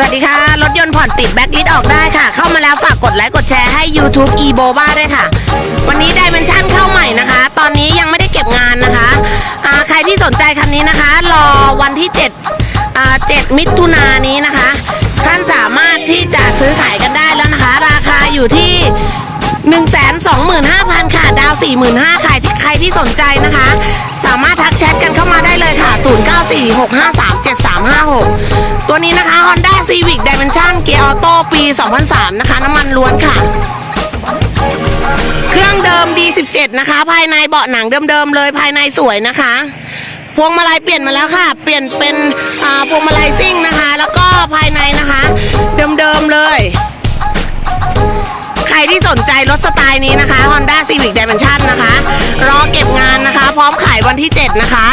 วัสดีค่ะ รถยนต์ผ่อนติดแบ็คลิสออกได้ค่ะ เข้ามาแล้วฝากกดไลค์กดแชร์ให้ YouTube e b o b a ด้วยค่ะ วันนี้ไดเมนชั่นเข้าใหม่นะคะ ตอนนี้ยังไม่ได้เก็บงานนะคะอ่าใครที่สนใจคันนี้นะคะ รอวันที่7อ่า7มิถุนายนนี้นะคะ ท่านสามารถที่จะซื้อขายกันได้แล้วนะคะ ราคาอยู่ที่1 2 5 0 0 0 ค่ะ ดาว 45,000ใครที่ใครที่สนใจนะคะ สามารถทักแชทกันเข้ามาได้เลยค่ะ 0946537356 ตัวนี้นะคะ Honda Civic Dimension เกียร์ออโต้ปี 2003 นะคะ น้ำมันล้วนค่ะ เครื่องเดิม D17 นะคะ ภายในเบาะหนังเดิมๆเลยภายในสวยนะคะ พวงมาลัยเปลี่ยนมาแล้วค่ะ เปลี่ยนเป็นพวงมาลัยซิ่งนะคะ แล้วก็ภายในนะคะ เดิมๆเลย ใครที่สนใจรถสไตล์นี้นะคะ Honda Civic Dimension นะคะ รอเก็บงานนะคะ พร้อมขายวันที่ 7 นะคะ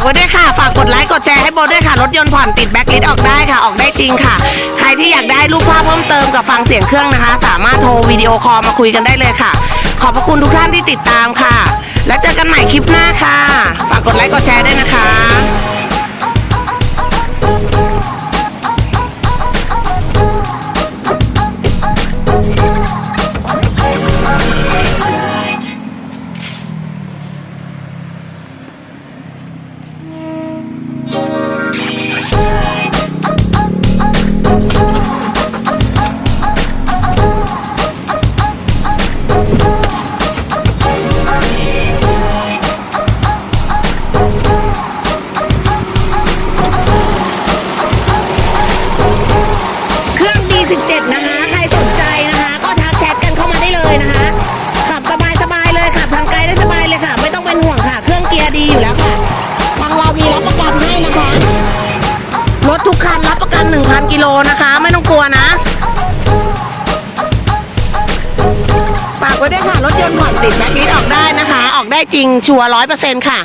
ากไว้ด้วยค่ะ ฝากกดไลค์กดแชร์ให้โบด้วยค่ะ รถยนต์ผ่อนติดแบ็คลิสออกได้ค่ะ ออกได้จริงค่ะ ใครที่อยากได้รูปภาพเพิ่มเติมกับฟังเสียงเครื่องนะคะ สามารถโทรวิดีโอคอลมาคุยกันได้เลยค่ะ ขอบพระคุณทุกท่านที่ติดตามค่ะ แล้วเจอกันใหม่คลิปหน้าค่ะ ฝากกดไลค์กดแชร์ด้วยนะคะ เครื่อง D17 นะคะ ใครสนใจนะคะ ก็ทักแชทกันเข้ามาได้เลยนะคะ ขับสบายสบายๆเลยค่ะทางไกลได้สบายเลยค่ะ ไม่ต้องเป็นห่วงค่ะ เครื่องเกียร์ดีอยู่แล้วค่ะ ทางเรามีรับประกันให้นะคะ ทุกคันรับประกัน 1,000 กิโลนะคะ ไม่ต้องกลัวนะฝากไว้ด้วยค่ะ รถยนต์ผ่อนติดแบ็คลิสออกได้นะคะ ออกได้จริงชัวร้อยเปอร์เซ็นต์ค่ะ